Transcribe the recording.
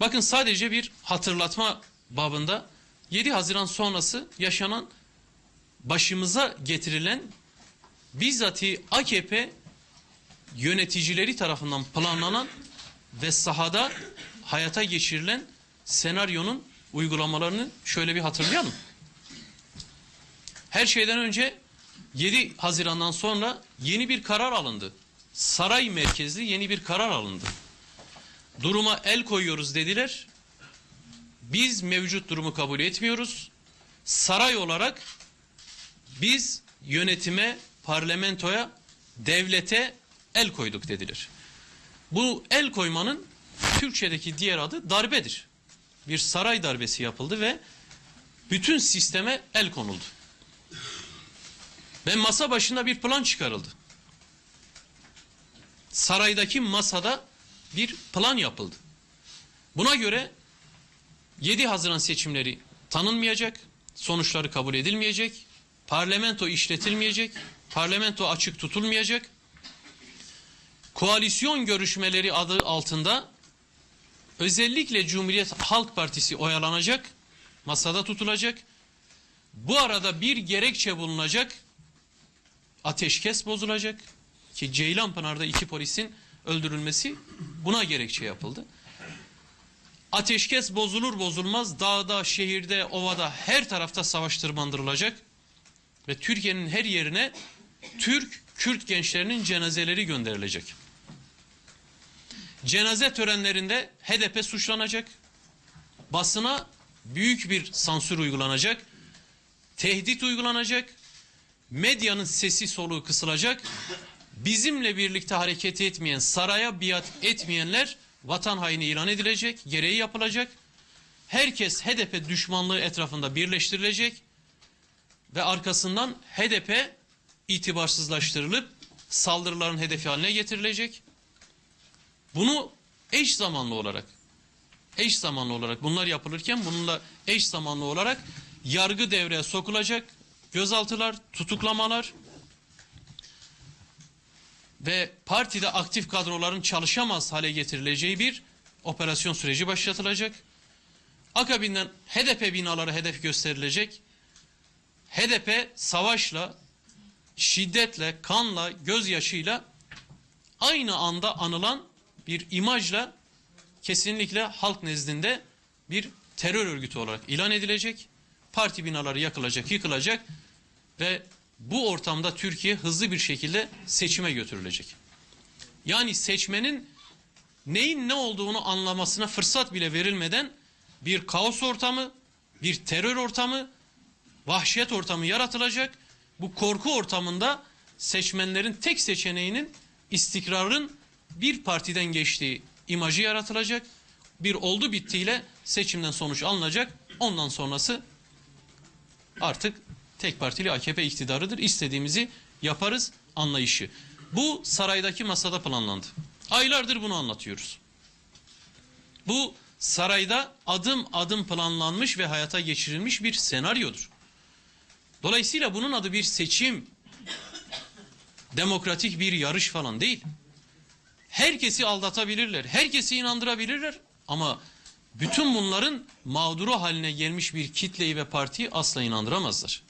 Bakın sadece bir hatırlatma babında 7 Haziran sonrası yaşanan başımıza getirilen bizzati AKP yöneticileri tarafından planlanan ve sahada hayata geçirilen senaryonun uygulamalarını şöyle bir hatırlayalım. Her şeyden önce 7 Haziran'dan sonra yeni bir karar alındı. Saray merkezli yeni bir karar alındı. Duruma el koyuyoruz dediler. Biz mevcut durumu kabul etmiyoruz. Saray olarak biz yönetime, parlamentoya, devlete el koyduk dediler. Bu el koymanın Türkçedeki diğer adı darbedir. Bir saray darbesi yapıldı ve bütün sisteme el konuldu. Ve masa başında bir plan çıkarıldı. Saraydaki masada bir plan yapıldı. Buna göre 7 Haziran seçimleri tanınmayacak, sonuçları kabul edilmeyecek, parlamento işletilmeyecek, parlamento açık tutulmayacak. Koalisyon görüşmeleri adı altında özellikle Cumhuriyet Halk Partisi oyalanacak, masada tutulacak. Bu arada bir gerekçe bulunacak, ateşkes bozulacak ki Ceylanpınar'da iki polisin öldürülmesi buna gerekçe yapıldı. Ateşkes bozulur bozulmaz dağda, şehirde, ovada her tarafta savaş tırmandırılacak ve Türkiye'nin her yerine Türk, Kürt gençlerinin cenazeleri gönderilecek. Cenaze törenlerinde HDP suçlanacak. Basına büyük bir sansür uygulanacak. Tehdit uygulanacak. Medyanın sesi soluğu kısılacak. Bizimle birlikte hareket etmeyen, saraya biat etmeyenler vatan haini ilan edilecek, gereği yapılacak. Herkes HDP düşmanlığı etrafında birleştirilecek ve arkasından HDP itibarsızlaştırılıp saldırıların hedefi haline getirilecek. Bunu eş zamanlı olarak eş zamanlı olarak bunlar yapılırken bununla eş zamanlı olarak yargı devreye sokulacak. Gözaltılar, tutuklamalar ve partide aktif kadroların çalışamaz hale getirileceği bir operasyon süreci başlatılacak. Akabinden HDP binaları hedef gösterilecek. HDP savaşla, şiddetle, kanla, gözyaşıyla aynı anda anılan bir imajla kesinlikle halk nezdinde bir terör örgütü olarak ilan edilecek. Parti binaları yakılacak, yıkılacak ve bu ortamda Türkiye hızlı bir şekilde seçime götürülecek. Yani seçmenin neyin ne olduğunu anlamasına fırsat bile verilmeden bir kaos ortamı, bir terör ortamı, vahşet ortamı yaratılacak. Bu korku ortamında seçmenlerin tek seçeneğinin istikrarın bir partiden geçtiği imajı yaratılacak. Bir oldu bittiyle seçimden sonuç alınacak. Ondan sonrası artık tek partili AKP iktidarıdır. İstediğimizi yaparız anlayışı. Bu saraydaki masada planlandı. Aylardır bunu anlatıyoruz. Bu sarayda adım adım planlanmış ve hayata geçirilmiş bir senaryodur. Dolayısıyla bunun adı bir seçim, demokratik bir yarış falan değil. Herkesi aldatabilirler, herkesi inandırabilirler ama bütün bunların mağduru haline gelmiş bir kitleyi ve partiyi asla inandıramazlar.